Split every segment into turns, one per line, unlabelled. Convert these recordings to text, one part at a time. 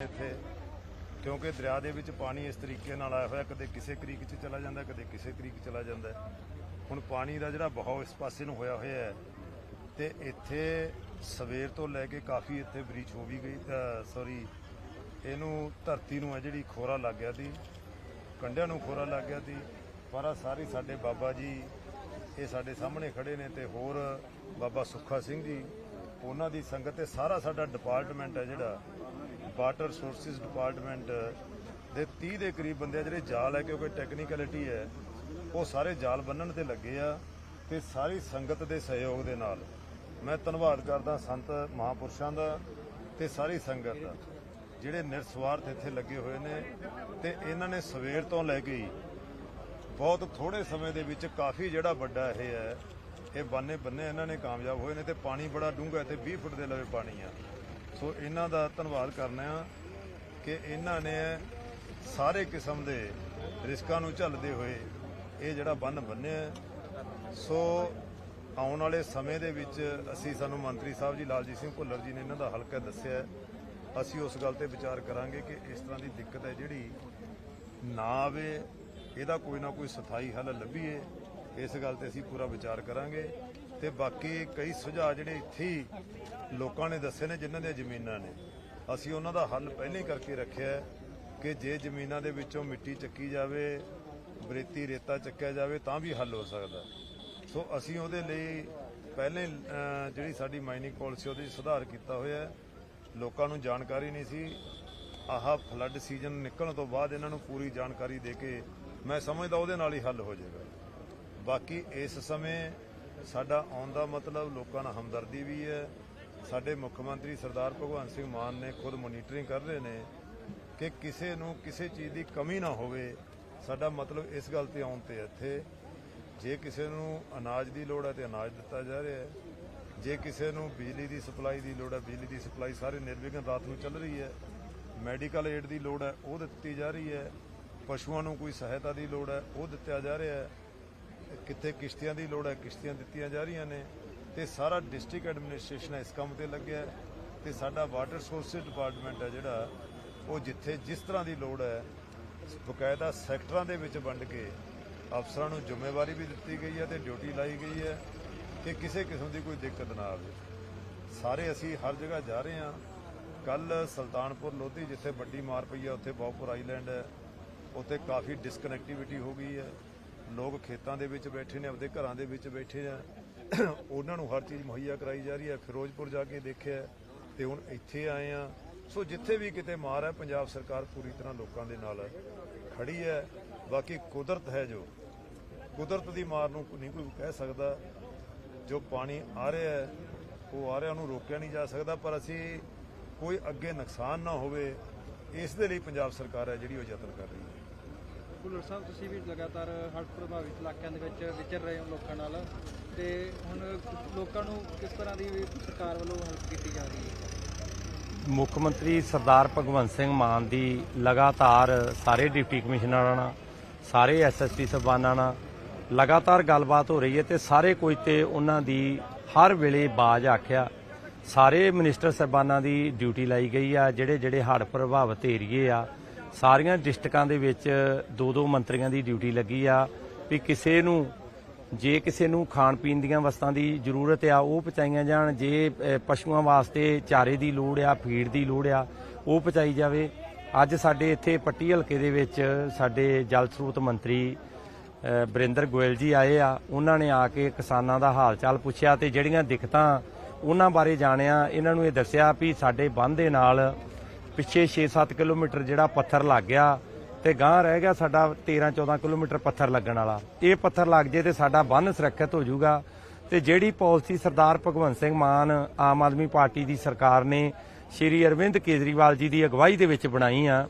ਇੱਥੇ, ਕਿਉਂਕਿ ਦਰਿਆ ਦੇ ਵਿੱਚ ਪਾਣੀ ਇਸ ਤਰੀਕੇ ਨਾਲ ਆਇਆ ਹੋਇਆ, ਕਦੇ ਕਿਸੇ ਕ੍ਰੀਕ 'ਚ ਚਲਾ ਜਾਂਦਾ, ਕਦੇ ਕਿਸੇ ਕ੍ਰੀਕ 'ਚ ਚਲਾ ਜਾਂਦਾ। ਹੁਣ ਪਾਣੀ ਦਾ ਜਿਹੜਾ ਬਹਾਓ ਇਸ ਪਾਸੇ ਨੂੰ ਹੋਇਆ ਹੋਇਆ ਹੈ, ਤੇ ਇੱਥੇ ਸਵੇਰ ਤੋਂ ਲੈ ਕੇ ਕਾਫੀ ਇੱਥੇ ਬ੍ਰੀਚ ਹੋ ਵੀ ਗਈ ਸੌਰੀ ਇਹਨੂੰ ਧਰਤੀ ਨੂੰ ਹੈ ਜਿਹੜੀ ਖੋਰਾ ਲੱਗ ਗਿਆ ਸੀ ਕੰਡਿਆਂ ਨੂੰ ਖੋਰਾ ਲੱਗ ਗਿਆ ਸੀ, ਪਰ ਆਹ ਸਾਰੇ ਸਾਡੇ ਬਾਬਾ ਜੀ, ਇਹ ਸਾਡੇ ਸਾਹਮਣੇ ਖੜੇ ਨੇ ਤੇ ਹੋਰ ਬਾਬਾ ਸੁੱਖਾ ਸਿੰਘ ਜੀ, ਉਹਨਾਂ ਦੀ ਸੰਗਤ ਤੇ ਸਾਰਾ ਸਾਡਾ ਡਿਪਾਰਟਮੈਂਟ ਹੈ ਜਿਹੜਾ ਵਾਟਰ ਸੋਰਸਿਸ ਡਿਪਾਰਟਮੈਂਟ ਦੇ 30 ਦੇ ਕਰੀਬ ਬੰਦੇ ਆ ਜਿਹੜੇ ਜਾਲ ਹੈ, ਕਿਉਂਕਿ ਟੈਕਨੀਕਲਿਟੀ ਹੈ, ਉਹ ਸਾਰੇ ਜਾਲ ਬੰਨਣ ਤੇ ਲੱਗੇ ਆ ਤੇ ਸਾਰੀ ਸੰਗਤ ਦੇ ਸਹਿਯੋਗ ਦੇ ਨਾਲ। ਮੈਂ ਧੰਨਵਾਦ ਕਰਦਾ ਸੰਤ ਮਹਾਪੁਰਸ਼ਾਂ ਦਾ ਤੇ ਸਾਰੀ ਸੰਗਤ ਦਾ, ਜਿਹੜੇ ਨਿਰਸਵਾਰਥ ਇੱਥੇ ਲੱਗੇ ਹੋਏ ਨੇ ਤੇ ਇਹਨਾਂ ਨੇ ਸਵੇਰ ਤੋਂ ਲੈ ਕੇ ਹੀ ਬਹੁਤ ਥੋੜੇ ਸਮੇਂ ਦੇ ਵਿੱਚ ਕਾਫੀ ਜਿਹੜਾ ਵੱਡਾ ਇਹ ਹੈ, ਇਹ ਬਾਨੇ ਬੰਨੇ ਇਹਨਾਂ ਨੇ ਕਾਮਯਾਬ ਹੋਏ ਨੇ ਤੇ ਪਾਣੀ ਬੜਾ ਡੂੰਘਾ ਇੱਥੇ 20 ਫੁੱਟ ਦੇ ਲਵੇ ਪਾਣੀ ਆ। ਸੋ ਇਹਨਾਂ ਦਾ ਧੰਨਵਾਦ ਕਰਨਾ ਆ ਕਿ ਇਹਨਾਂ ਨੇ ਸਾਰੇ ਕਿਸਮ ਦੇ ਰਿਸਕਾਂ ਨੂੰ ਝੱਲਦੇ ਹੋਏ ਇਹ ਜਿਹੜਾ ਬੰਨ ਬੰਨਿਆ ਸੋ ਆਉਣ ਵਾਲੇ ਸਮੇਂ ਦੇ ਵਿੱਚ ਅਸੀਂ ਸਾਨੂੰ ਮੰਤਰੀ ਸਾਹਿਬ ਜੀ ਲਾਲਜੀਤ ਸਿੰਘ ਭੁੱਲਰ ਜੀ ਨੇ ਇਹਨਾਂ ਦਾ ਹਲਕਾ ਦੱਸਿਆ ਅਸੀਂ ਉਸ ਗੱਲ ਤੇ ਵਿਚਾਰ ਕਰਾਂਗੇ ਕਿ ਇਸ ਤਰ੍ਹਾਂ ਦੀ ਦਿੱਕਤ ਹੈ ਜਿਹੜੀ ਨਾ ਆਵੇ, ਇਹਦਾ ਕੋਈ ਨਾ ਕੋਈ ਸਥਾਈ ਹੱਲ ਲੱਭੀਏ। ਇਸ ਗੱਲ ਤੇ ਅਸੀਂ ਪੂਰਾ ਵਿਚਾਰ ਕਰਾਂਗੇ ਤੇ ਬਾਕੀ ਕਈ ਸੁਝਾਅ ਜਿਹੜੇ ਇੱਥੇ ਲੋਕਾਂ ਨੇ ਦੱਸੇ ਨੇ, ਜਿਨ੍ਹਾਂ ਦੀਆਂ ਜ਼ਮੀਨਾਂ ਨੇ। ਅਸੀਂ ਉਹਨਾਂ ਦਾ ਹੱਲ ਪਹਿਲਾਂ ਹੀ ਕਰਕੇ ਰੱਖਿਆ ਕਿ ਜੇ ਜ਼ਮੀਨਾਂ ਦੇ ਵਿੱਚੋਂ ਮਿੱਟੀ ਚੱਕੀ ਜਾਵੇ, ਬਰੇਤੀ ਰੇਤਾ ਚੱਕਿਆ ਜਾਵੇ, ਤਾਂ ਵੀ ਹੱਲ ਹੋ ਸਕਦਾ। ਸੋ ਅਸੀਂ ਉਹਦੇ ਲਈ ਪਹਿਲੇ ਜਿਹੜੀ ਸਾਡੀ ਮਾਈਨਿੰਗ ਪਾਲਿਸੀ ਉਹਦੇ 'ਚ ਸੁਧਾਰ ਕੀਤਾ ਹੋਇਆ ਲੋਕਾਂ ਨੂੰ ਜਾਣਕਾਰੀ ਨਹੀਂ ਸੀ। ਆਹ ਫਲੱਡ ਸੀਜ਼ਨ ਨਿਕਲਣ ਤੋਂ ਬਾਅਦ ਇਹਨਾਂ ਨੂੰ ਪੂਰੀ ਜਾਣਕਾਰੀ ਦੇ ਕੇ ਮੈਂ ਸਮਝਦਾ ਉਹਦੇ ਨਾਲ ਹੀ ਹੱਲ ਹੋ ਜਾਏਗਾ। ਬਾਕੀ ਇਸ ਸਮੇਂ ਸਾਡਾ ਆਉਣ ਦਾ ਮਤਲਬ ਲੋਕਾਂ ਨਾਲ ਹਮਦਰਦੀ ਵੀ ਹੈ। ਸਾਡੇ ਮੁੱਖ ਮੰਤਰੀ ਸਰਦਾਰ ਭਗਵੰਤ ਸਿੰਘ ਮਾਨ ਨੇ ਖੁਦ ਮੋਨੀਟਰਿੰਗ ਕਰ ਰਹੇ ਨੇ ਕਿ ਕਿਸੇ ਨੂੰ ਕਿਸੇ ਚੀਜ਼ ਦੀ ਕਮੀ ਨਾ ਹੋਵੇ। ਸਾਡਾ ਮਤਲਬ ਇਸ ਗੱਲ ਤੇ ਆਉਣ ਤੇ ਇੱਥੇ। ਜੇ ਕਿਸੇ ਨੂੰ ਅਨਾਜ ਦੀ ਲੋੜ ਹੈ ਤੇ ਅਨਾਜ ਦਿੱਤਾ ਜਾ ਰਿਹਾ ਹੈ। ਜੇ ਕਿਸੇ ਨੂੰ ਬਿਜਲੀ ਦੀ ਸਪਲਾਈ ਦੀ ਲੋੜ ਹੈ, ਬਿਜਲੀ ਦੀ ਸਪਲਾਈ ਸਾਰੇ ਨਿਰਵਿਘਨ ਰਾਤ ਨੂੰ ਚੱਲ ਰਹੀ ਹੈ। ਮੈਡੀਕਲ ਏਡ ਦੀ ਲੋੜ ਹੈ, ਉਹ ਦਿੱਤੀ ਜਾ ਰਹੀ ਹੈ। ਪਸ਼ੂਆਂ ਨੂੰ ਕੋਈ ਸਹਾਇਤਾ ਦੀ ਲੋੜ ਹੈ, ਉਹ ਦਿੱਤਾ ਜਾ ਰਿਹਾ ਹੈ। ਕਿੱਥੇ ਕਿਸ਼ਤੀਆਂ ਦੀ ਲੋੜ ਹੈ, ਕਿਸ਼ਤੀਆਂ ਦਿੱਤੀਆਂ ਜਾ ਰਹੀਆਂ ਨੇ ਤੇ ਸਾਰਾ ਡਿਸਟ੍ਰਿਕਟ ਐਡਮਿਨਿਸਟ੍ਰੇਸ਼ਨ ਇਸ ਕੰਮ ਤੇ ਲੱਗਿਆ ਹੈ ਤੇ ਸਾਡਾ ਵਾਟਰ ਸੋਰਸਿਸ ਡਿਪਾਰਟਮੈਂਟ ਹੈ ਜਿਹੜਾ, ਉਹ ਜਿੱਥੇ ਜਿਸ ਤਰ੍ਹਾਂ ਦੀ ਲੋੜ ਹੈ, ਬਕਾਇਦਾ ਸੈਕਟਰਾਂ ਦੇ ਵਿੱਚ ਵੰਡ ਕੇ ਅਫਸਰਾਂ ਨੂੰ ਜ਼ਿੰਮੇਵਾਰੀ ਵੀ ਦਿੱਤੀ ਗਈ ਹੈ ਤੇ ਡਿਊਟੀ ਲਾਈ ਗਈ ਹੈ ਕਿ ਕਿਸੇ ਕਿਸਮ ਦੀ ਕੋਈ ਦਿੱਕਤ ਨਾ ਆਵੇ। ਸਾਰੇ ਅਸੀਂ ਹਰ ਜਗ੍ਹਾ ਜਾ ਰਹੇ ਹਾਂ। ਕੱਲ ਸੁਲਤਾਨਪੁਰ ਲੋਧੀ ਜਿੱਥੇ ਵੱਡੀ ਮਾਰ ਪਈ ਹੈ, ਉੱਥੇ ਬਹੁਪੁਰ ਆਈਲੈਂਡ ਹੈ, ਉੱਥੇ ਕਾਫੀ ਡਿਸਕਨੈਕਟੀਵਿਟੀ ਹੋ ਗਈ ਹੈ। ਲੋਕ ਖੇਤਾਂ ਦੇ ਵਿੱਚ ਬੈਠੇ ਨੇ, ਆਪਦੇ ਘਰਾਂ ਦੇ ਵਿੱਚ ਬੈਠੇ ਆ। ਉਹਨਾਂ ਨੂੰ ਹਰ ਚੀਜ਼ ਮੁਹੱਈਆ ਕਰਾਈ ਜਾ ਰਹੀ ਹੈ। ਫਿਰੋਜ਼ਪੁਰ ਜਾ ਕੇ ਦੇਖਿਆ ਤੇ ਹੁਣ ਇੱਥੇ ਆਏ ਆ। ਸੋ ਜਿੱਥੇ ਵੀ ਕਿਤੇ ਮਾਰ ਹੈ, ਪੰਜਾਬ ਸਰਕਾਰ ਪੂਰੀ ਤਰ੍ਹਾਂ ਲੋਕਾਂ ਦੇ ਨਾਲ ਖੜੀ ਹੈ। ਬਾਕੀ ਕੁਦਰਤ ਹੈ ਜੋ। ਕੁਦਰਤ ਦੀ ਮਾਰ ਨੂੰ ਨਹੀਂ ਕੋਈ ਕਹਿ ਸਕਦਾ। ਜੋ ਪਾਣੀ ਆ ਰਿਹਾ ਹੈ, ਉਹ ਆ ਰਿਹਾ, ਉਹਨੂੰ ਰੋਕਿਆ ਨਹੀਂ ਜਾ ਸਕਦਾ। ਪਰ ਅਸੀਂ ਕੋਈ ਅੱਗੇ ਨੁਕਸਾਨ ਨਾ ਹੋਵੇ, ਇਸ ਦੇ ਲਈ ਪੰਜਾਬ ਸਰਕਾਰ ਹੈ ਜਿਹੜੀ ਉਹ ਯਤਨ ਕਰ ਰਹੀ ਹੈ।
ਭੁੱਲਰ ਸਾਹਿਬ, ਤੁਸੀਂ ਵੀ ਲਗਾਤਾਰ ਹੜ੍ਹ ਪ੍ਰਭਾਵਿਤ ਇਲਾਕਿਆਂ ਦੇ ਵਿੱਚ ਵਿਚਰ ਰਹੇ ਹੋ ਲੋਕਾਂ ਨਾਲ। ਤੇ ਹੁਣ ਲੋਕਾਂ ਨੂੰ ਕਿਸ ਤਰ੍ਹਾਂ ਦੀ ਸਰਕਾਰ ਵੱਲੋਂ ਹੈਲਪ ਕੀਤੀ ਜਾ ਰਹੀ ਹੈ?
ਮੁੱਖ ਮੰਤਰੀ ਸਰਦਾਰ ਭਗਵੰਤ ਸਿੰਘ ਮਾਨ ਦੀ ਲਗਾਤਾਰ ਸਾਰੇ ਡਿਪਟੀ ਕਮਿਸ਼ਨਰਾਂ ਨਾਲ, ਸਾਰੇ ਐਸਐਸਪੀ ਸਾਹਿਬਾਨਾਂ ਨਾਲ ਲਗਾਤਾਰ ਗੱਲਬਾਤ ਹੋ ਰਹੀ ਹੈ ਤੇ ਸਾਰੇ ਕੋਈ ਤੇ ਉਹਨਾਂ ਦੀ ਹਰ ਵੇਲੇ ਬਾਜ ਆਖਿਆ, ਸਾਰੇ ਮਿਨਿਸਟਰ ਸਾਹਿਬਾਨਾਂ ਦੀ ਡਿਊਟੀ ਲਾਈ ਗਈ ਆ ਜਿਹੜੇ ਜਿਹੜੇ ਹੜ੍ਹ ਪ੍ਰਭਾਵਿਤ ਏਰੀਏ ਆ ਸਾਰੀਆਂ ਡਿਸਟ੍ਰਿਕਾਂ ਦੇ ਵਿੱਚ ਦੋ ਦੋ ਮੰਤਰੀਆਂ ਦੀ ਡਿਊਟੀ ਲੱਗੀ ਆ ਵੀ ਕਿਸੇ ਨੂੰ ਜੇ ਕਿਸੇ ਨੂੰ ਖਾਣ ਪੀਣ ਦੀਆਂ ਵਸਤਾਂ ਦੀ ਜ਼ਰੂਰਤ ਆ ਉਹ ਪਹੁੰਚਾਈਆਂ ਜਾਣ। ਜੇ ਪਸ਼ੂਆਂ ਵਾਸਤੇ ਚਾਰੇ ਦੀ ਲੋੜ ਆ ਫੀਡ ਦੀ ਲੋੜ ਆ ਉਹ ਪਹੁੰਚਾਈ ਜਾਵੇ। ਅੱਜ ਸਾਡੇ ਇੱਥੇ ਪੱਟੀ ਹਲਕੇ ਦੇ ਵਿੱਚ ਸਾਡੇ ਜਲ ਸਰੋਤ ਮੰਤਰੀ ਅ, ਬਰਿੰਦਰ ਗੋਇਲ ਜੀ ਆਏ ਆ। ਉਹਨਾਂ ਨੇ ਆ ਕੇ ਕਿਸਾਨਾਂ ਦਾ ਹਾਲ ਚਾਲ ਪੁੱਛਿਆ ਤੇ ਜਿਹੜੀਆਂ ਦਿੱਕਤਾਂ ਉਹਨਾਂ ਬਾਰੇ ਜਾਣਿਆ। ਇਹਨਾਂ ਨੂੰ ਇਹ ਦੱਸਿਆ ਵੀ ਸਾਡੇ ਬੰਦ ਦੇ ਨਾਲ ਪਿੱਛੇ 6-7 ਕਿਲੋਮੀਟਰ ਜਿਹੜਾ ਪੱਥਰ ਲੱਗ ਗਿਆ ਤੇ ਗਾਂ ਰਹਿ ਗਿਆ ਸਾਡਾ 13-14 ਕਿਲੋਮੀਟਰ ਪੱਥਰ ਲੱਗਣ ਵਾਲਾ। ਇਹ ਪੱਥਰ ਲੱਗ ਜੇ ਤੇ ਸਾਡਾ ਬੰਨ ਸੁਰੱਖਿਅਤ ਹੋ ਜਾਊਗਾ। ਤੇ ਜਿਹੜੀ ਪਾਲਿਸੀ ਸਰਦਾਰ ਭਗਵੰਤ ਸਿੰਘ ਮਾਨ ਆਮ ਆਦਮੀ ਪਾਰਟੀ ਦੀ ਸਰਕਾਰ ਨੇ ਸ਼੍ਰੀ ਅਰਵਿੰਦ ਕੇਜਰੀਵਾਲ ਜੀ ਦੀ ਅਗਵਾਈ ਦੇ ਵਿੱਚ ਬਣਾਈ ਆ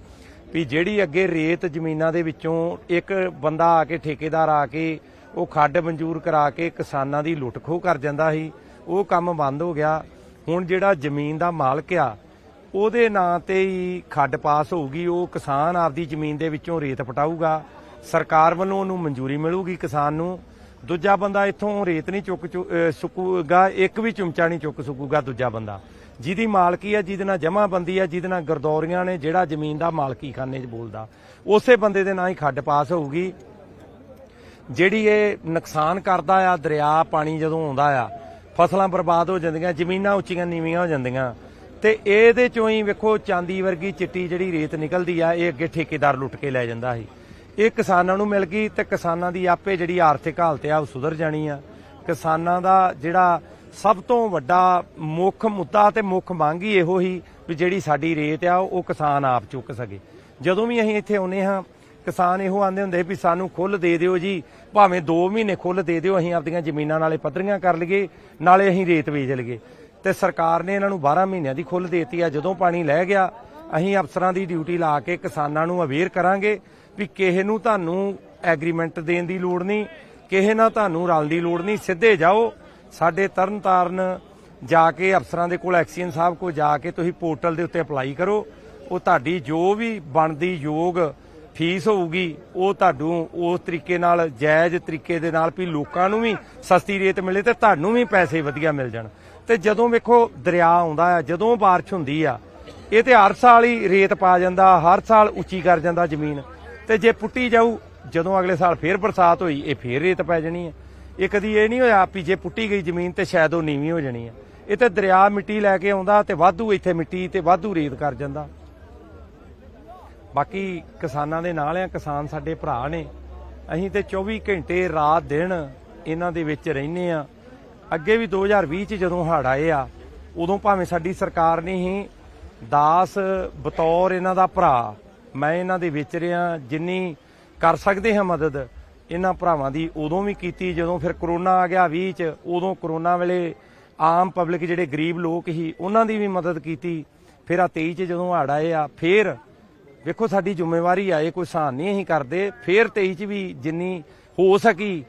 ਵੀ ਜਿਹੜੀ ਅੱਗੇ ਰੇਤ ਜ਼ਮੀਨਾਂ ਦੇ ਵਿੱਚੋਂ ਇੱਕ ਬੰਦਾ ਆ ਕੇ ਠੇਕੇਦਾਰ ਆ ਕੇ ਉਹ ਖੱਡ ਮਨਜ਼ੂਰ ਕਰਾ ਕੇ ਕਿਸਾਨਾਂ ਦੀ ਲੁੱਟ ਖੋਹ ਕਰ ਜਾਂਦਾ ਸੀ, ਉਹ ਕੰਮ ਬੰਦ ਹੋ ਗਿਆ। ਹੁਣ ਜਿਹੜਾ ਜ਼ਮੀਨ ਦਾ ਮਾਲਕ ਆ ਉਹਦੇ ਨਾਂ ਤੇ ਹੀ ਖੱਡ ਪਾਸ ਹੋਊਗੀ, ਉਹ ਕਿਸਾਨ ਆਪਦੀ ਜ਼ਮੀਨ ਦੇ ਵਿੱਚੋਂ ਰੇਤ ਪਟਾਊਗਾ। ਸਰਕਾਰ ਵੱਲੋਂ ਉਹਨੂੰ ਮਨਜ਼ੂਰੀ ਮਿਲੂਗੀ ਕਿਸਾਨ ਨੂੰ। ਦੂਜਾ ਬੰਦਾ ਇੱਥੋਂ ਰੇਤ ਨਹੀਂ ਚੁੱਕ ਚੁ- ਸੁੱਕੂਗਾ, ਇੱਕ ਵੀ ਚੁੰਮਚਾ ਨਹੀਂ ਚੁੱਕ ਸਕੂਗਾ ਦੂਜਾ ਬੰਦਾ। ਜਿਹਦੀ ਮਾਲਕੀ ਆ, ਜਿਹਦੇ ਨਾਲ ਜਮ੍ਹਾਂਬੰਦੀ ਆ, ਜਿਹਦੇ ਨਾਲ ਗਰਦੌਰੀਆਂ ਨੇ, ਜਿਹੜਾ ਜ਼ਮੀਨ ਦਾ ਮਾਲਕੀ ਖਾਨੇ 'ਚ ਬੋਲਦਾ। ਉਸੇ ਬੰਦੇ ਦੇ ਨਾਂ ਹੀ ਖੱਡ ਪਾਸ ਹੋਊਗੀ। ਜਿਹੜੀ ਇਹ ਨੁਕਸਾਨ ਕਰਦਾ ਆ, ਦਰਿਆ ਪਾਣੀ ਜਦੋਂ ਆਉਂਦਾ ਆ, ਫਸਲਾਂ ਬਰਬਾਦ ਹੋ ਜਾਂਦੀਆਂ, ਜ਼ਮੀਨਾਂ ਉੱਚੀਆਂ ਨੀਵੀਆਂ ਹੋ ਜਾਂਦੀਆਂ। ਤੇ ਇਹਦੇ ਚੋਂ ਹੀ ਵੇਖੋ ਚਾਂਦੀ ਵਰਗੀ ਚਿੱਟੀ ਜਿਹੜੀ ਰੇਤ ਨਿਕਲਦੀ ਆ, ਇਹ ਅੱਗੇ ਠੇਕੇਦਾਰ ਲੁੱਟ ਕੇ ਲੈ ਜਾਂਦਾ ਸੀ। ਇਹ ਕਿਸਾਨਾਂ ਨੂੰ ਮਿਲ ਗਈ ਤੇ ਕਿਸਾਨਾਂ ਦੀ ਆਪੇ ਜਿਹੜੀ ਆਰਥਿਕ ਹਾਲਤ ਆ, ਉਹ ਸੁਧਰ ਜਾਣੀ ਆ। ਕਿਸਾਨਾਂ ਦਾ ਜਿਹੜਾ ਸਭ ਤੋਂ ਵੱਡਾ ਮੁੱਖ ਮੁੱਦਾ ਤੇ ਮੁੱਖ ਮੰਗ ਹੀ ਇਹੋ ਹੀ ਵੀ ਜਿਹੜੀ ਸਾਡੀ ਰੇਤ ਆ, ਉਹ ਕਿਸਾਨ ਆਪ ਚੁੱਕ ਸਕੇ। ਜਦੋਂ ਵੀ ਅਸੀਂ ਇੱਥੇ ਆਉਨੇ ਹਾਂ, ਕਿਸਾਨ ਇਹੋ ਆਂਦੇ ਹੁੰਦੇ ਵੀ ਸਾਨੂੰ ਖੁੱਲ ਦੇ ਦਿਓ ਜੀ, ਭਾਵੇਂ 2 ਮਹੀਨੇ ਖੁੱਲ ਦੇ ਦਿਓ, ਅਸੀਂ ਆਪਦੀਆਂ ਜ਼ਮੀਨਾਂ ਨਾਲੇ ਪੱਧਰੀਆਂ ਕਰ ਲਈਏ, ਨਾਲੇ ਅਸੀਂ ਰੇਤ ਵੇਚ ਲਈਏ। ਤੇ ਸਰਕਾਰ ਨੇ ਇਹਨਾਂ ਨੂੰ 12 ਮਹੀਨਿਆਂ ਦੀ ਖੁੱਲ੍ਹ ਦੇਤੀ ਆ। ਜਦੋਂ ਪਾਣੀ ਲੈ ਗਿਆ, ਅਸੀਂ ਅਫਸਰਾਂ ਦੀ ਡਿਊਟੀ ਲਾ ਕੇ ਕਿਸਾਨਾਂ ਨੂੰ ਅਵੇਅਰ ਕਰਾਂਗੇ ਵੀ ਕਿਸੇ ਨੂੰ ਤੁਹਾਨੂੰ ਐਗਰੀਮੈਂਟ ਦੇਣ ਦੀ ਲੋੜ ਨਹੀਂ, ਕਿਸੇ ਨਾਲ ਤੁਹਾਨੂੰ ਰਲਣ ਦੀ ਲੋੜ ਨਹੀਂ, ਸਿੱਧੇ ਜਾਓ। ਸਾਡੇ ਤਰਨਤਾਰਨ ਜਾ ਕੇ ਅਫਸਰਾਂ ਦੇ ਕੋਲ, ਐਕਸੀਅਨ ਸਾਹਿਬ ਕੋਲ ਜਾ ਕੇ ਤੁਸੀਂ ਪੋਰਟਲ ਦੇ ਉੱਤੇ ਅਪਲਾਈ ਕਰੋ। ਉਹ ਤੁਹਾਡੀ ਜੋ ਵੀ ਬਣਦੀ ਯੋਗ ਫੀਸ ਹੋਊਗੀ, ਉਹ ਤੁਹਾਨੂੰ ਉਸ ਤਰੀਕੇ ਨਾਲ, ਜਾਇਜ਼ ਤਰੀਕੇ ਦੇ ਨਾਲ ਵੀ ਲੋਕਾਂ ਨੂੰ ਵੀ ਸਸਤੀ ਰੇਟ ਮਿਲੇ ਤੇ ਤੁਹਾਨੂੰ ਵੀ ਪੈਸੇ ਵਧੀਆ ਮਿਲ ਜਾਣ। ਤੇ ਜਦੋਂ ਵੇਖੋ ਦਰਿਆ ਆਉਂਦਾ ਆ, ਜਦੋਂ ਬਾਰਿਸ਼ ਹੁੰਦੀ ਆ, ਇਹ ਤੇ ਹਰ ਸਾਲ ਹੀ ਰੇਤ ਪਾ ਜਾਂਦਾ, ਹਰ ਸਾਲ ਉੱਚੀ ਕਰ ਜਾਂਦਾ ਜ਼ਮੀਨ। ਤੇ ਜੇ ਪੁੱਟੀ ਜਾਊ, ਜਦੋਂ ਅਗਲੇ ਸਾਲ ਫੇਰ ਬਰਸਾਤ ਹੋਈ, ਇਹ ਫੇਰ ਰੇਤ ਪੈ ਜਾਣੀ ਹੈ ਇਹ ਕਦੀ ਇਹ ਨਹੀਂ ਹੋਇਆ ਵੀ ਜੇ ਪੁੱਟੀ ਗਈ ਜ਼ਮੀਨ ਤੇ ਸ਼ਾਇਦ ਉਹ ਨੀਵੀਂ ਹੋ ਜਾਣੀ ਹੈ ਇਹ ਤੇ ਦਰਿਆ ਮਿੱਟੀ ਲੈ ਕੇ ਆਉਂਦਾ ਤੇ ਵਾਧੂ ਇੱਥੇ ਮਿੱਟੀ ਤੇ ਵਾਧੂ ਰੇਤ ਕਰ ਜਾਂਦਾ। ਬਾਕੀ ਕਿਸਾਨਾਂ ਦੇ ਨਾਲ ਆ, ਕਿਸਾਨ ਸਾਡੇ ਭਰਾ ਨੇ। ਅਸੀਂ ਤੇ 24 ਘੰਟੇ, ਰਾਤ, ਦਿਨ ਇਹਨਾਂ ਦੇ ਵਿੱਚ ਰਹਿੰਦੇ ਆ। ਅੱਗੇ ਵੀ 2020 ਚ ਜਦੋਂ ਹੜ੍ਹ ਆਏ ਆ, ਉਦੋਂ ਭਾਵੇਂ ਸਾਡੀ ਸਰਕਾਰ ਨੇ ਹੀ ਦਾਸ ਬਤੌਰ ਇਹਨਾਂ ਦਾ ਭਰਾ, ਮੈਂ ਇਹਨਾਂ ਦੇ ਵਿੱਚ ਰਿਹਾ, ਜਿੰਨੀ ਕਰ ਸਕਦੇ ਹਾਂ ਮਦਦ, ਇਹਨਾਂ ਭਰਾਵਾਂ ਦੀ ਉਦੋਂ ਵੀ ਕੀਤੀ, ਜਦੋਂ ਫਿਰ ਕਰੋਨਾ ਆ ਗਿਆ 20 ਚ, ਉਦੋਂ ਕਰੋਨਾ ਵੇਲੇ ਆਮ ਪਬਲਿਕ ਜਿਹੜੇ ਗਰੀਬ ਲੋਕ ਸੀ, ਉਹਨਾਂ ਦੀ ਵੀ ਮਦਦ ਕੀਤੀ, ਫਿਰ ਆ 23 ਚ ਜਦੋਂ ਹੜ੍ਹ ਆਏ ਆ, ਫਿਰ ਵੇਖੋ ਸਾਡੀ ਜ਼ਿੰਮੇਵਾਰੀ ਆਏ, ਕੋਈ ਸਾਨ ਨਹੀਂ ਅਸੀਂ ਕਰਦੇ, ਫਿਰ 23 ਚ ਵੀ ਜਿੰਨੀ ਹੋ ਸਕੀ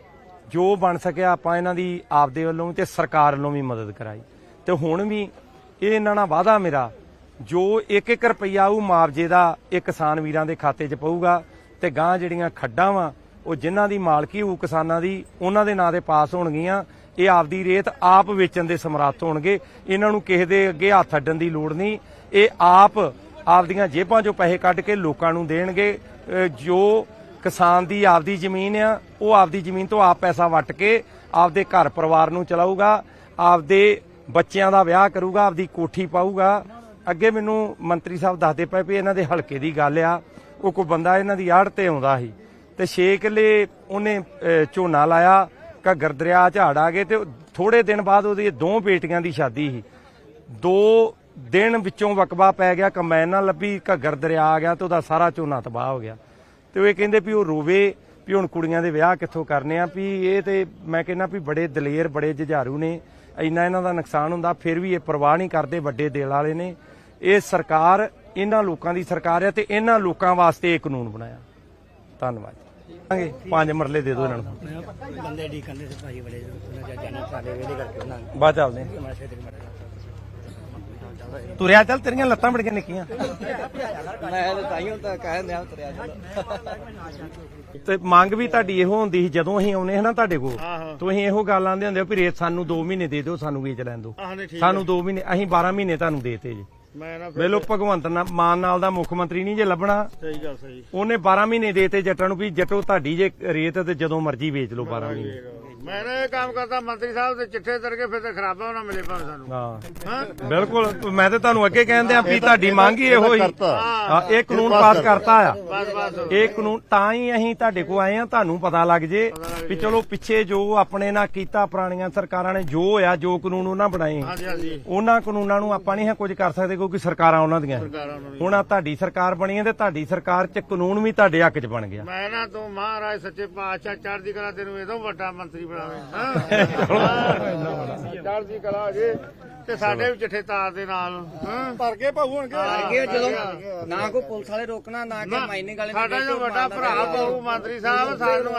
ਜੋ ਬਣ ਸਕਿਆ ਆਪਾਂ ਇਹਨਾਂ ਦੀ ਆਪਦੇ ਵੱਲੋਂ ਤੇ ਸਰਕਾਰ ਵੱਲੋਂ ਵੀ ਮਦਦ ਕਰਾਈ। ਤੇ ਹੁਣ ਵੀ ਇਹ ਇਹਨਾਂ ਨਾਲ ਵਾਅਦਾ ਮੇਰਾ, ਜੋ 1-1 ਰੁਪਈਆ ਉਹ ਮੁਆਵਜ਼ੇ ਦਾ ਇਹ ਕਿਸਾਨ ਵੀਰਾਂ ਦੇ ਖਾਤੇ 'ਚ ਪਊਗਾ ਤੇ ਗਾਂ ਜਿਹੜੀਆਂ ਖੱਡਾਂ ਵਾ, ਉਹ ਜਿਨ੍ਹਾਂ ਦੀ ਮਾਲਕੀ ਹੋਊ ਕਿਸਾਨਾਂ ਦੀ ਉਹਨਾਂ ਦੇ ਨਾਂ ਤੇ ਪਾਸ ਹੋਣਗੀਆਂ, ਇਹ ਆਪਦੀ ਰੇਤ ਆਪ ਵੇਚਣ ਦੇ ਸਮਰੱਥ ਹੋਣਗੇ। ਇਹਨਾਂ ਨੂੰ ਕਿਸੇ ਦੇ ਅੱਗੇ ਹੱਥ ਅੱਡਣ ਦੀ ਲੋੜ ਨਹੀਂ। ਇਹ ਆਪ ਆਪਦੀਆਂ ਜੇਬਾਂ 'ਚੋਂ ਪੈਸੇ ਕੱਢ ਕੇ ਲੋਕਾਂ ਨੂੰ ਦੇਣਗੇ। ਜੋ ਕਿਸਾਨ ਦੀ ਆਪਦੀ ਜ਼ਮੀਨ ਆ, ਉਹ ਆਪਦੀ ਜ਼ਮੀਨ ਤੋਂ ਆਪ ਪੈਸਾ ਵੱਟ ਕੇ ਆਪਦੇ ਘਰ ਪਰਿਵਾਰ ਨੂੰ ਚਲਾਊਗਾ, ਆਪਦੇ ਬੱਚਿਆਂ ਦਾ ਵਿਆਹ ਕਰੂਗਾ, ਆਪਦੀ ਕੋਠੀ ਪਾਊਗਾ। ਅੱਗੇ ਮੈਨੂੰ ਮੰਤਰੀ ਸਾਹਿਬ ਦੱਸਦੇ ਪਏ ਵੀ ਇਹਨਾਂ ਦੇ ਹਲਕੇ ਦੀ ਗੱਲ ਆ, ਉਹ ਕੋਈ ਬੰਦਾ ਇਹਨਾਂ ਦੀ ਆੜ ਤੇ ਆਉਂਦਾ ਸੀ। ਤੇ 6 ਕਿੱਲੇ ਉਹਨੇ ਝੋਨਾ ਲਾਇਆ, ਘੱਗਰ ਦਰਿਆ ਝਾੜ ਆ ਗਏ ਤੇ ਥੋੜੇ ਦਿਨ ਬਾਅਦ ਉਹਦੀ ਦੋ ਬੇਟੀਆਂ ਦੀ ਸ਼ਾਦੀ ਸੀ। ਦੋ ਦਿਨ ਵਿੱਚੋਂ ਵਕਬਾ ਪੈ ਗਿਆ, ਕੰਬਾਈਨ ਨਾਲ ਲੱਭੀ, ਘੱਗਰ ਦਰਿਆ ਆ ਗਿਆ ਤੇ ਉਹਦਾ ਸਾਰਾ ਝੋਨਾ ਤਬਾਹ ਹੋ ਗਿਆ। ਤੇ ਉਹ ਇਹ ਕਹਿੰਦੇ ਵੀ ਉਹ ਰੋਵੇ ਵੀ ਹੁਣ ਕੁੜੀਆਂ ਦੇ ਵਿਆਹ ਕਿੱਥੋਂ ਕਰਨੇ ਆ ਵੀ ਇਹ ਤੇ ਮੈਂ ਕਹਿੰਦਾ ਵੀ ਬੜੇ ਦਲੇਰ ਬੜੇ ਜੁਝਾਰੂ ਨੇ। ਇੰਨਾ ਇਹਨਾਂ ਦਾ ਨੁਕਸਾਨ ਹੁੰਦਾ ਫਿਰ ਵੀ ਇਹ ਪਰਵਾਹ ਨਹੀਂ ਕਰਦੇ ਵੱਡੇ ਦਿਲ ਵਾਲੇ ਨੇ। ਇਹ ਸਰਕਾਰ ਇਹਨਾਂ ਲੋਕਾਂ ਦੀ ਸਰਕਾਰ ਹੈ ਤੇ ਇਹਨਾਂ ਲੋਕਾਂ ਵਾਸਤੇ ਇਹ ਕਾਨੂੰਨ ਬਣਾਇਆ। ਧੰਨਵਾਦ। ਜੀ ਪੰਜ ਮਰਲੇ ਦੇ ਦਿਓ ਇਹਨਾਂ ਨੂੰ।
ਬੰਦੇ ਡੀਕਨ ਦੇ ਭਾਈ ਬੜੇ ਉਹਨਾਂ ਦੇ ਜਾਨਾਂ ਸਾਡੇ ਵੇਲੇ ਕਰਕੇ ਉਹਨਾਂ
ਬਾਅਦ ਚੱਲਦੇ ਹਾਂ।
ਦੇ
ਤੁਰਿਆ ਚੱਲ ਤੇਰੀਆਂ ਲੱਤਾਂ ਬੜੀਆਂ ਨਿੱਕੀਆਂ।
ਮੈਂ ਤਾਂ ਤਾਈਓ ਤਾਂ ਕਹਿ ਰਿਹਾ ਤੁਰਿਆ
ਤੇ ਮੰਗ ਵੀ ਤੁਹਾਡੀ ਇਹੋ ਹੁੰਦੀ ਸੀ ਜਦੋਂ ਅਸੀਂ ਆਉਨੇ ਹਨਾ ਤੁਹਾਡੇ ਕੋਲ ਤੁਸੀਂ ਇਹੋ ਗੱਲ ਆਂਦੇ ਹੁੰਦੇ ਹੋ ਵੀ ਰੇਤ ਸਾਨੂੰ 2 ਮਹੀਨੇ ਦੇ ਦਿਓ ਸਾਨੂੰ ਵੇਚ ਲੈਣ ਦਿਓ। ਸਾਨੂੰ 2 ਮਹੀਨੇ ਅਸੀਂ 12 ਮਹੀਨੇ ਤੁਹਾਨੂੰ ਦੇਤੇ ਜੀ।
ਮੈਂ ਨਾ
ਵੇਲੋ ਭਗਵੰਤ ਨਾ- ਮਾਨ ਨਾਲ ਦਾ ਮੁੱਖ ਮੰਤਰੀ ਨਹੀਂ ਜੇ ਲੱਭਣਾ।
ਸਹੀ ਗੱਲ ਸਹੀ।
ਉਹਨੇ 12 ਮਹੀਨੇ ਦੇਤੇ ਜੱਟਾਂ ਨੂੰ ਵੀ ਜੱਟੋ ਤੁਹਾਡੀ ਜੇ ਰੇਤ ਤੇ ਜਦੋਂ ਮਰਜ਼ੀ ਵੇਚ ਲਓ 12 ਮਹੀਨੇ।
ਮੈਂ ਨਾ ਇਹ ਕੰਮ ਕਰਦਾ ਮੰਤਰੀ ਸਾਹਿਬ ਦੇ ਚਿੱਠੇ ਦਰ ਕੇ ਫਿਰ ਤੇ ਖਰਾਬਾ ਨਾ ਮਿਲੇ ਭਾਵੇਂ ਸਾਨੂੰ।
ਹਾਂ। ਬਿਲਕੁਲ ਮੈਂ ਤੇ ਤੁਹਾਨੂੰ ਅੱਗੇ ਕਹਿੰਦੇ ਆ ਵੀ ਤੁਹਾਡੀ ਮੰਗ ਹੀ ਇਹੋ ਹੀ। ਹਾਂ। ਇਹ ਕਾਨੂੰਨ ਪਾਸ ਕਰਤਾ ਆ।
ਬਸ ਬਸ
ਇਹ ਕਾਨੂੰਨ ਤਾਂ ਹੀ ਅਸੀਂ ਤੁਹਾਡੇ ਕੋਲ ਆਏ ਆ ਤੁਹਾਨੂੰ ਪਤਾ ਲੱਗ ਜੇ ਵੀ ਚਲੋ ਪਿੱਛੇ ਜੋ ਆਪਣੇ ਨਾਲ ਕੀਤਾ ਪੁਰਾਣੀਆਂ ਸਰਕਾਰਾਂ ਨੇ ਜੋ ਹੋਇਆ ਜੋ ਕਾਨੂੰਨ ਉਹਨਾਂ ਬਣਾਏ।
ਹਾਂਜੀ ਹਾਂਜੀ।
ਉਹਨਾਂ ਕਾਨੂੰਨਾਂ ਨੂੰ ਆਪਾਂ ਨਹੀਂ ਕੁਝ ਕਰ ਸਕਦੇ ਕਿਉਂਕਿ ਸਰਕਾਰਾਂ ਉਹਨਾਂ ਦੀਆਂ। ਹੁਣ ਆ ਤੁਹਾਡੀ ਸਰਕਾਰ ਬਣੀ ਹੈ ਤੇ ਤੁਹਾਡੀ ਸਰਕਾਰ 'ਚ ਕਾਨੂੰਨ ਵੀ ਤੁਹਾਡੇ ਹੱਕ 'ਚ ਬਣ ਗਿਆ।
ਮੈਂ ਨਾ ਤੂੰ ਮਹਾਰਾਜ ਸੱਚੇ ਪਾਤਸ਼ਾਹ ਚੜ੍ਹਦੀ ਕਲਾ ਤੈਨੂੰ ਇਹਦੋਂ ਵੱਡਾ ਮੰਤਰੀ ਬਣਾਵੇ ਹਾਂ ਚੜ੍ਹਦੀ ਕਲਾ ਜੇ ਤੇ ਸਾਡੇ ਵੀ ਚਿੱਠੇ ਤਾਰ ਦੇ ਨਾਲ ਹਾਂ
ਭਰ ਕੇ ਭਾਉ ਹੋਣਗੇ
ਅੱਗੇ ਜਦੋਂ ਨਾ ਕੋਈ ਪੁਲਿਸ ਵਾਲੇ ਰੋਕਣਾ ਨਾ ਕਿ ਮਾਈਨਿੰਗ ਵਾਲੇ
ਸਾਡਾ ਜੋ ਵੱਡਾ ਭਰਾ ਬਹੁ ਮੰਤਰੀ ਸਾਹਿਬ ਸਾਨੂੰ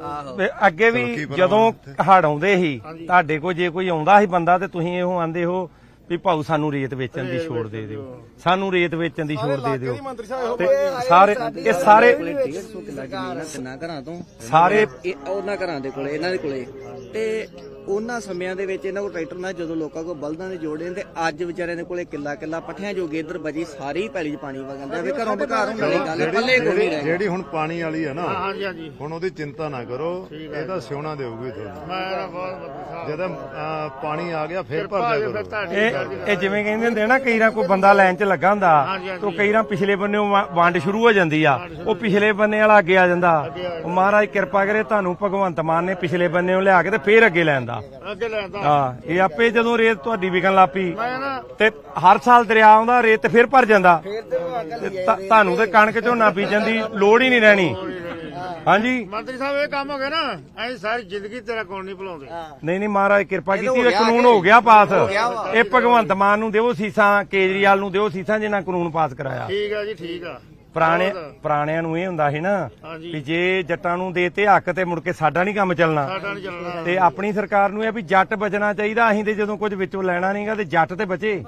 ਆਹੋ
ਤੇ ਅੱਗੇ ਵੀ ਜਦੋਂ ਹੜ ਆਉਂਦੇ ਸੀ ਤੁਹਾਡੇ ਕੋਲ ਜੇ ਕੋਈ ਆਉਂਦਾ ਸੀ ਬੰਦਾ ਤੇ ਤੁਸੀਂ ਇਹੋ ਆਂਦੇ ਹੋ ਵੀ ਭਾਊ ਸਾਨੂੰ ਰੇਤ ਵੇਚਣ ਦੀ ਛੋੜ ਦੇ ਦਿਓ। ਸਾਨੂੰ ਰੇਤ ਵੇਚਣ ਦੀ ਛੋੜ ਦੇ ਦਿਓ।
ਮੰਤਰੀ ਸਾਹਿਬ
ਤੇ ਸਾਰੇ ਇਹ ਸਾਰੇ
ਕੋਲੇ 150 ਕਿੱਲਾ ਜ਼ਮੀਨ ਆ ਤਿੰਨਾਂ ਘਰਾਂ ਤੋਂ।
ਸਾਰੇ
ਇਹ ਉਹਨਾਂ ਘਰਾਂ ਦੇ ਕੋਲੇ ਇਹਨਾਂ ਦੇ ਕੋਲੇ। ਤੇ ਉਹਨਾਂ ਸਮਿਆਂ ਦੇ ਵਿੱਚ ਇਹਨਾਂ ਕੋਲ ਟਰੈਕਟਰ ਨਾਲ ਜਦੋਂ ਲੋਕਾਂ ਕੋਲ ਬਲਦਾਂ ਦੇ ਜੋੜੇ ਨੇ ਤੇ ਅੱਜ ਵਿਚਾਰਿਆਂ ਦੇ ਕੋਲੇ ਕਿੱਲਾ ਕਿੱਲਾ ਪੱਠਿਆਂ ਜੋਗੇ ਇੱਧਰ ਬਜੀ ਸਾਰੀ ਪੈਲੀ 'ਚ ਪਾਣੀ ਵਗਣ ਡਿਆ ਵੀ ਘਰੋਂ ਬਘਾਰ ਹੋਣ ਵਾਲੀ ਗੱਲ ਹੈ, ਪੱਲੇ ਕੋਈ ਨਹੀਂ ਰਹਿ
ਜਿਹੜੀ ਹੁਣ ਪਾਣੀ ਵਾਲੀ ਹੈ ਨਾ
ਹਾਂਜੀ ਹਾਂਜੀ।
ਹੁਣ ਉਹਦੀ ਚਿੰਤਾ ਨਾ ਕਰੋ ਇਹ ਤਾਂ ਸਿਉਣਾ ਦੇਊਗੀ ਤੁਹਾਨੂੰ।
ਮੈਂ ਬਹੁਤ ਵਧੀਆ
ਜਦੋਂ ਅਹ, ਪਾਣੀ ਆ ਗਿਆ ਫਿਰ ਭਰ
ਫਿਰ
ਕਰੋ
ਇਹ ਇਹ ਜਿਵੇਂ ਕਹਿੰਦੇ ਹੁੰਦੇ ਆ ਨਾ ਕਈ ਰਾਂ ਕੋਈ ਬੰਦਾ ਲਾਈਨ 'ਚ ਲੱਗਾ ਹੁੰਦਾ। ਤਾਂ ਕਈ ਰਾਂ ਪਿਛਲੇ ਬੰਨੇ ਵੰਡ ਸ਼ੁਰੂ ਹੋ ਜਾਂਦੀ ਆ ਉਹ ਪਿਛਲੇ ਬੰਨੇ ਵਾਲਾ ਅੱਗੇ ਆ ਜਾਂਦਾ। ਉਹ ਮਹਾਰਾਜ ਕਿਰਪਾ ਕਰੇ ਤੁਹਾਨੂੰ ਭਗਵੰਤ ਮਾਨ ਨੇ ਪਿਛਲੇ ਬੰਨੇ ਨੂੰ ਲਿਆ ਕੇ ਤੇ ਫੇਰ ਅੱਗੇ
ਅੱਗੇ ਲੈਂਦਾ।
ਹਾਂ ਇਹ ਆਪੇ ਜਦੋਂ ਰੇਤ ਤੁਹਾਡੀ ਵਿਕਣ ਲੱਪੀ ਤੇ ਹਰ ਸਾਲ ਦਰਿਆ ਆਉਂਦਾ ਰੇਤ ਫਿਰ ਭਰ ਜਾਂਦਾ। ਤੇ ਤ- ਤੁਹਾਨੂੰ ਤੇ ਕਣਕ ਝੋਨਾ ਬੀਜਣ ਦੀ ਲੋੜ ਹੀ ਨਹੀਂ ਰਹਿਣੀ। ਹਾਂਜੀ?
ਮੰਤਰੀ ਸਾਹਿਬ ਇਹ ਕੰਮ ਹੋ ਗਿਆ ਨਾ ਅਸੀਂ ਸਾਰੀ ਜ਼ਿੰਦਗੀ ਤੇਰਾ ਕੋਲ ਨਹੀਂ ਭੁਲਾਉਂਦੇ।
ਨਹੀਂ ਨਹੀਂ ਮਹਾਰਾਜ ਕਿਰਪਾ ਕੀਤੀ
ਹੋ
ਇਹ ਕਾਨੂੰਨ ਹੋ ਗਿਆ ਪਾਸ। ਇਹ ਭਗਵੰਤ ਮਾਨ ਨੂੰ ਦਿਓ ਸੀਸਾਂ ਕੇਜਰੀਵਾਲ ਨੂੰ ਦਿਓ ਸੀਸਾਂ ਜਿਨ੍ਹਾਂ ਕਾਨੂੰਨ ਪਾਸ ਕਰਾਇਆ।
ਠੀਕ ਆ ਜੀ ਠੀਕ ਆ।
ਪੁਰਾਣੇ। ਪੁਰਾਣਿਆਂ ਨੂੰ ਇਹ ਹੁੰਦਾ ਸੀ ਨਾ। ਵੀ ਜੇ ਜੱਟਾਂ ਨੂੰ ਦੇਤੇ ਹੱਕ ਤੇ ਮੁੜ ਕੇ ਸਾਡਾ ਨਹੀਂ ਕੰਮ ਚੱਲਣਾ ਤੇ ਆਪਣੀ ਸਰਕਾਰ ਨੂੰ ਇਹ ਵੀ ਜੱਟ ਬਚਣਾ ਚਾਹੀਦਾ ਅਸੀਂ ਤੇ ਜਦੋਂ ਕੁਝ ਵਿੱਚੋਂ ਲੈਣਾ ਨਹੀਂਗਾ ਤੇ ਜੱਟ ਤੇ ਬਚੇ